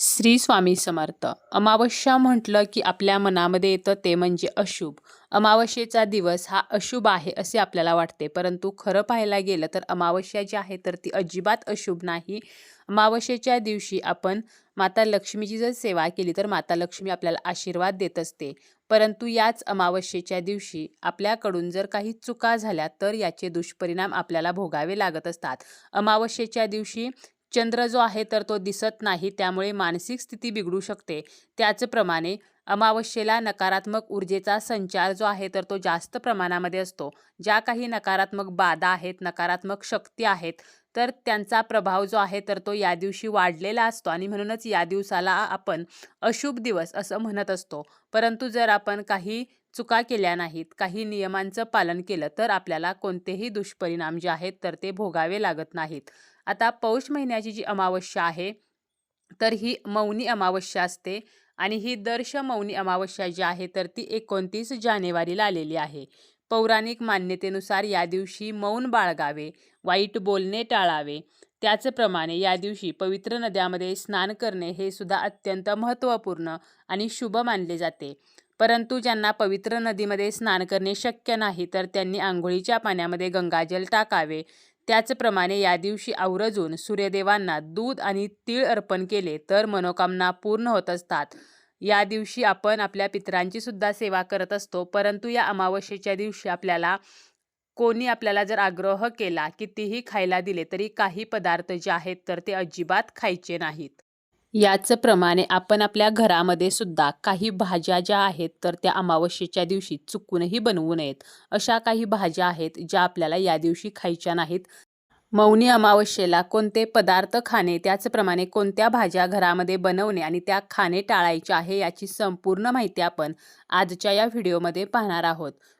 श्री स्वामी समर्थ. अमावस्या म्हटलं की आपल्या मनामध्ये येतं ते म्हणजे अशुभ. अमावस्येचा दिवस हा अशुभ आहे असे आपल्याला वाटते. परंतु खरं पाहायला गेलं तर अमावस्या जी आहे तर ती अजिबात अशुभ नाही. अमावस्येच्या दिवशी आपण माता लक्ष्मीची जर सेवा केली तर माता लक्ष्मी आपल्याला आशीर्वाद देत असते. परंतु याच अमावस्येच्या दिवशी आपल्याकडून जर काही चुका झाल्या तर याचे दुष्परिणाम आपल्याला भोगावे लागत असतात. अमावस्येच्या दिवशी चंद्र जो आहे तर तो दिसत नाही. त्यामुळे मानसिक स्थिती बिघडू शकते. त्याचप्रमाणे अमावस्येला नकारात्मक ऊर्जेचा संचार जो आहे तर तो जास्त प्रमाणामध्ये असतो. ज्या काही नकारात्मक बाधा आहेत नकारात्मक शक्ती आहेत तर त्यांचा प्रभाव जो आहे तर तो या दिवशी वाढलेला असतो. आणि म्हणूनच या दिवसाला आपण अशुभ दिवस असं म्हणत असतो. परंतु जर आपण काही चुका केल्या नाहीत काही नियमांचं पालन केलं तर आपल्याला कोणतेही दुष्परिणाम जे आहेत तर ते भोगावे लागत नाहीत. आता पौष महिन्याची जी अमावस्या आहे तर ही मौनी अमावस्या असते आणि ही दर्श मौनी अमावस्या जी आहे तर ती एकोणतीस जानेवारीला आलेली आहे. पौराणिक मान्यतेनुसार या दिवशी मौन बाळगावे वाईट बोलणे टाळावे. त्याचप्रमाणे या दिवशी पवित्र नद्यामध्ये स्नान करणे हे सुद्धा अत्यंत महत्त्वपूर्ण आणि शुभ मानले जाते. परंतु ज्यांना पवित्र नदीमध्ये स्नान करणे शक्य नाही तर त्यांनी आंघोळीच्या पाण्यामध्ये गंगाजल टाकावे. त्याचप्रमाणे या दिवशी आवर्जून सूर्यदेवांना दूध आणि तीळ अर्पण केले तर मनोकामना पूर्ण होत असतात. या दिवशी आपण आपल्या पितरांची सुद्धा सेवा करत असतो परंतु या अमावस्येच्या दिवशी आपल्याला कोणी आपल्याला जर आग्रह केला कितीही खायला दिले तरी काही पदार्थ जे आहेत तर ते अजिबात खायचे नाहीत. याचप्रमाणे आपण आपल्या घरामध्ये सुद्धा काही भाज्या ज्या आहेत तर त्या अमावस्येच्या दिवशी चुकूनही बनवू नयेत. अशा काही भाज्या आहेत ज्या आपल्याला या दिवशी खायच्या नाहीत. मौनी अमावस्येला कोणते पदार्थ खाणे त्याचप्रमाणे कोणत्या भाज्या घरामध्ये बनवणे आणि त्या खाणे टाळायचे आहे याची संपूर्ण माहिती आपण आजच्या या व्हिडिओमध्ये पाहणार आहोत.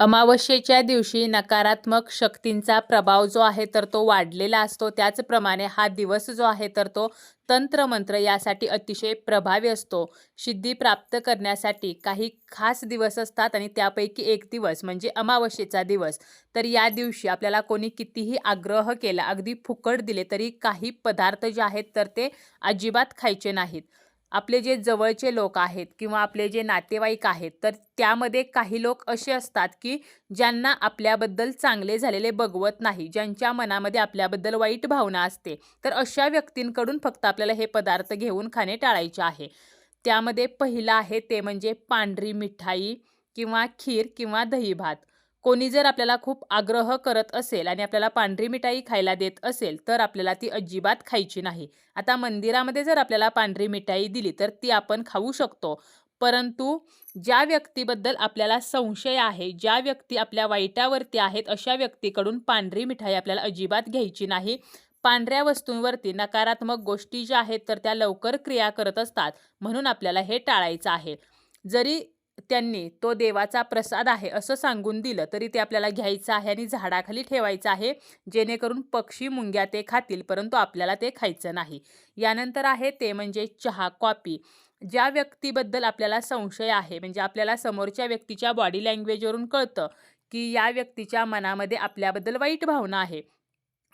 अमावस्येच्या दिवशी नकारात्मक शक्तींचा प्रभाव जो आहे तर तो वाढलेला असतो. त्याचप्रमाणे हा दिवस जो आहे तर तो तंत्रमंत्र यासाठी अतिशय प्रभावी असतो. सिद्धी प्राप्त करण्यासाठी काही खास दिवस असतात आणि त्यापैकी एक दिवस म्हणजे अमावस्येचा दिवस. तर या दिवशी आपल्याला कोणी कितीही आग्रह केला अगदी फुकट दिले तरी काही पदार्थ जे आहेत तर ते अजिबात खायचे नाहीत. आपले जे जवळचे लोक आहेत किंवा आपले जे नातेवाईक आहेत तर त्यामध्ये काही लोक असे असतात की ज्यांना आपल्याबद्दल चांगले झालेले बघवत नाही ज्यांच्या मनामध्ये आपल्याबद्दल वाईट भावना असते. तर अशा व्यक्तींकडून फक्त आपल्याला हे पदार्थ घेऊन खाणे टाळायचे आहे. त्यामध्ये पहिलं आहे ते म्हणजे पांढरी मिठाई किंवा खीर किंवा दही भात कोणी जर आपल्याला खूप आग्रह करत असेल आणि आपल्याला पांढरी मिठाई खायला देत असेल तर आपल्याला ती अजिबात खायची नाही. आता मंदिरामध्ये जर आपल्याला पांढरी मिठाई दिली तर ती आपण खाऊ शकतो. परंतु ज्या व्यक्तीबद्दल आपल्याला संशय आहे ज्या व्यक्ती आपल्या वाईटावरती आहेत अशा व्यक्तीकडून पांढरी मिठाई आपल्याला अजिबात घ्यायची नाही. पांढऱ्या वस्तूंवरती नकारात्मक गोष्टी ज्या आहेत तर त्या लवकर क्रिया करत असतात. म्हणून आपल्याला हे टाळायचं आहे. जरी त्यांनी तो देवाचा प्रसाद आहे असं सांगून दिलं. तरी ते आपल्याला घ्यायचं आहे आणि झाडाखाली ठेवायचं आहे जेणेकरून पक्षी मुंग्या ते खातील परंतु आपल्याला ते खायचं नाही. यानंतर आहे ते म्हणजे चहा कॉपी ज्या व्यक्तीबद्दल आपल्याला संशय आहे म्हणजे आपल्याला समोरच्या व्यक्तीच्या बॉडी लँग्वेजवरून कळतं की या व्यक्तीच्या मनामध्ये आपल्याबद्दल वाईट भावना आहे.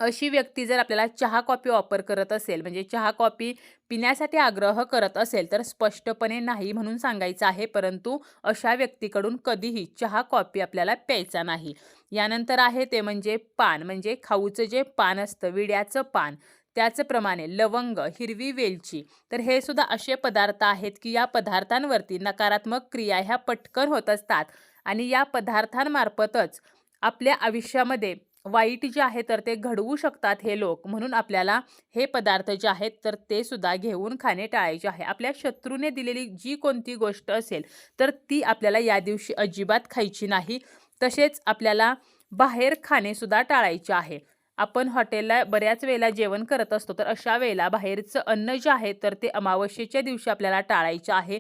अशी व्यक्ती जर आपल्याला चहा कॉफी ऑफर करत असेल म्हणजे चहा कॉफी पिण्यासाठी आग्रह करत असेल तर स्पष्टपणे नाही म्हणून सांगायचं आहे. परंतु अशा व्यक्तीकडून कधीही चहा कॉफी आपल्याला प्यायचा नाही. यानंतर आहे ते म्हणजे पान म्हणजे खाऊचं जे पान असतं विड्याचं पान त्याचप्रमाणे लवंग हिरवी वेलची. तर हे सुद्धा असे पदार्थ आहेत की या पदार्थांवरती नकारात्मक क्रिया ह्या पटकन होत असतात. आणि या पदार्थांमार्फतच आपल्या आयुष्यामध्ये वाईट जे आहे तर ते घडवू शकतात हे लोक. म्हणून आपल्याला हे पदार्थ जे आहेत तर ते सुद्धा घेऊन खाणे टाळायचे आहे. आपल्या शत्रूने दिलेली जी कोणती गोष्ट असेल तर ती आपल्याला या दिवशी अजिबात खायची नाही. तसेच आपल्याला बाहेर खाणेसुद्धा टाळायचे आहे. आपण हॉटेलला बऱ्याच वेळेला जेवण करत असतो तर अशा वेळेला बाहेरचं अन्न जे आहे तर ते अमावस्येच्या दिवशी आपल्याला टाळायचं आहे.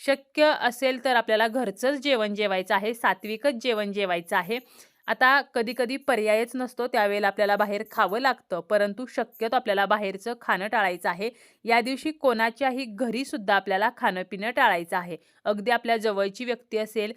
शक्य असेल तर आपल्याला घरचंच जेवण जेवायचं आहे सात्विकच जेवण जेवायचं आहे. आता कधी-कधी पर्यायच नसतो त्यावेळेला आपल्याला बाहेर खावं लागतं, परंतु शक्यतो आपल्याला बाहेरचं खाणं टाळायचं आहे. या दिवशी कोणाच्याही घरीसुद्धा आपल्याला खाणं-पिणं टाळायचं आहे. अगदी आपल्या जवळची व्यक्ती असेल,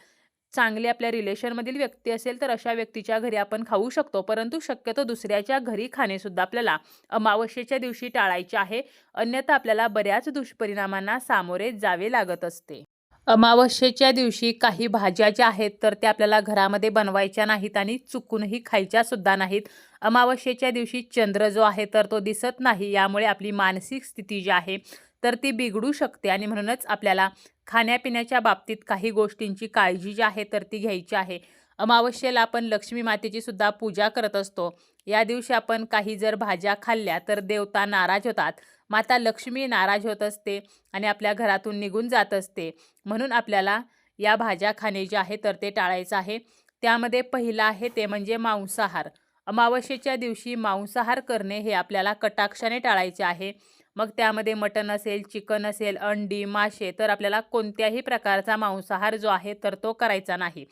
चांगली आपल्या रिलेशनमधील व्यक्ती असेल, तर अशा व्यक्तीच्या घरी आपण खाऊ शकतो. परंतु शक्यतो दुसऱ्याच्या घरी खाणेसुद्धा आपल्याला अमावस्येच्या दिवशी टाळायचे आहे. अन्यथा आपल्याला बऱ्याच दुष्परिणामांना सामोरे जावे लागत असते. अमावस्येच्या दिवशी काही भाज्या ज्या आहेत तर त्या आपल्याला घरामध्ये बनवायच्या नाहीत आणि चुकूनही खायच्या सुद्धा नाहीत. अमावस्येच्या दिवशी चंद्र जो आहे तर तो दिसत नाही. यामुळे आपली मानसिक स्थिती जी आहे तर ती बिघडू शकते आणि म्हणूनच आपल्याला खाण्यापिण्याच्या बाबतीत काही गोष्टींची काळजी जी आहे तर ती घ्यायची आहे. अमावस्येला आपण लक्ष्मी मातेची सुद्धा पूजा करत असतो. या दिवशी आपण काही जर भाज्या खाल्ल्या तर देवता नाराज होतात. माता लक्ष्मी नाराज होत असते आणि आपल्या घरातून निघून जात असते. म्हणून आपल्याला या भाज्या खाणे जे आहे तर ते टाळायचं आहे. त्यामध्ये पहिलं आहे ते म्हणजे मांसाहार. अमावस्येच्या दिवशी मांसाहार करणे हे आपल्याला कटाक्षाने टाळायचे आहे. मग त्यामध्ये मटण असेल, चिकन असेल, अंडी, मासे तर आपल्याला कोणत्याही प्रकारचा मांसाहार जो आहे तर तो करायचा नाही.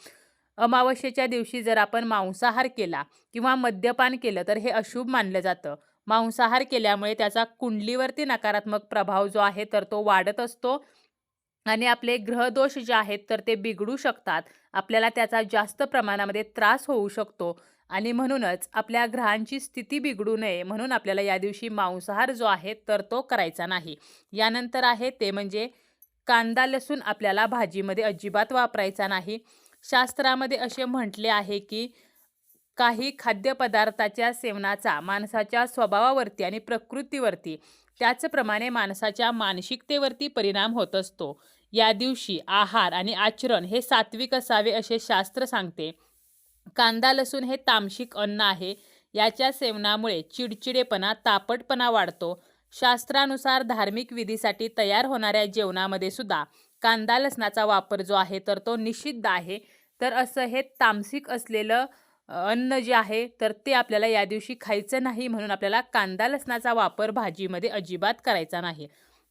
अमावस्येच्या दिवशी जर आपण मांसाहार केला किंवा मद्यपान केलं तर हे अशुभ मानलं जातं. मांसाहार केल्यामुळे त्याचा कुंडलीवरती नकारात्मक प्रभाव जो आहे तर तो वाढत असतो आणि आपले ग्रहदोष जे आहेत तर ते बिघडू शकतात. आपल्याला त्याचा जास्त प्रमाणामध्ये त्रास होऊ शकतो आणि म्हणूनच आपल्या ग्रहांची स्थिती बिघडू नये म्हणून आपल्याला या दिवशी मांसाहार जो आहे तर तो करायचा नाही. यानंतर आहे ते म्हणजे कांदा, लसूण आपल्याला भाजीमध्ये अजिबात वापरायचा नाही. शास्त्रामध्ये असे म्हटले आहे की काही खाद्यपदार्थाच्या सेवनाचा माणसाच्या स्वभावावरती आणि प्रकृतीवरती त्याचप्रमाणे माणसाच्या मानसिकतेवरती परिणाम होत असतो. या दिवशी आहार आणि आचरण हे सात्विक असावे असे शास्त्र सांगते. कांदा, लसूण हे तामशिक अन्न आहे. याच्या सेवनामुळे चिडचिडेपणा, तापटपणा वाढतो. शास्त्रानुसार धार्मिक विधीसाठी तयार होणाऱ्या जेवणामध्ये सुद्धा कांदा, लसणाचा वापर जो आहे तर तो निषिद्ध आहे. तर असं हे तामसिक असलेलं अन्न जे आहे तर ते आपल्याला या दिवशी खायचं नाही. म्हणून आपल्याला कांदा, लसणाचा वापर भाजीमध्ये अजिबात करायचा नाही.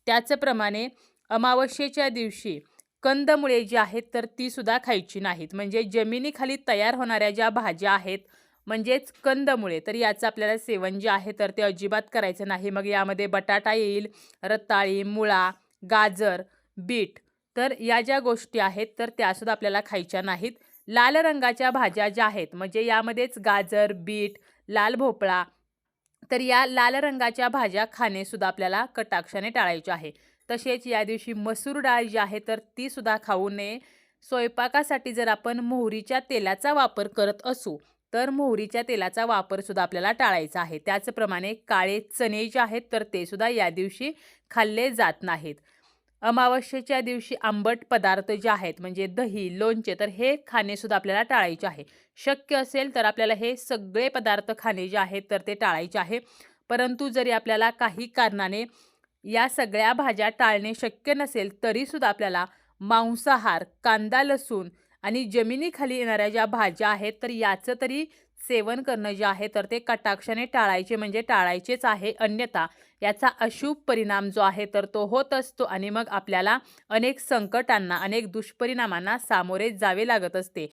त्याचप्रमाणे अमावस्येच्या दिवशी कंदमुळे जी आहेत तर ती सुद्धा खायची नाहीत. म्हणजे जमिनीखाली तयार होणाऱ्या ज्या भाज्या आहेत म्हणजेच कंदमुळे तर याचं आपल्याला सेवन जे आहे तर ते अजिबात करायचं नाही. मग यामध्ये बटाटा येईल, रताळी, मुळा, गाजर, बीट तर या ज्या गोष्टी आहेत तर त्यासुद्धा आपल्याला खायच्या नाहीत. लाल रंगाच्या भाज्या ज्या आहेत म्हणजे यामध्येच गाजर, बीट, लाल भोपळा तर या लाल रंगाच्या भाज्या खाणेसुद्धा आपल्याला कटाक्षाने टाळायचे आहे. तसेच या दिवशी मसूर डाळ जी आहे तर तीसुद्धा खाऊ नये. स्वयंपाकासाठी जर आपण मोहरीच्या तेलाचा वापर करत असू तर मोहरीच्या तेलाचा वापरसुद्धा आपल्याला टाळायचा आहे. त्याचप्रमाणे काळे चणे जे आहेत तर ते सुद्धा या दिवशी खाल्ले जात नाहीत. अमावस्येच्या दिवशी आंबट पदार्थ जे आहेत म्हणजे दही, लोणचे तर हे खाणेसुद्धा आपल्याला टाळायचे आहे. शक्य असेल तर आपल्याला हे सगळे पदार्थ खाणे जे आहेत तर ते टाळायचे आहे. परंतु जरी आपल्याला काही कारणाने या सगळ्या भाज्या टाळणे शक्य नसेल तरीसुद्धा आपल्याला मांसाहार, कांदा, लसूण आणि जमिनीखाली येणाऱ्या ज्या भाज्या आहेत तर याचं तरी सेवन करणं जे आहे तर ते कटाक्षाने टाळायचे म्हणजे टाळायचेच आहे. अन्यथा याचा अशुभ परिणाम जो आहे तर तो होत असतो आणि मग आपल्याला अनेक संकटांना, अनेक दुष्परिणामांना सामोरे जावे लागत असते.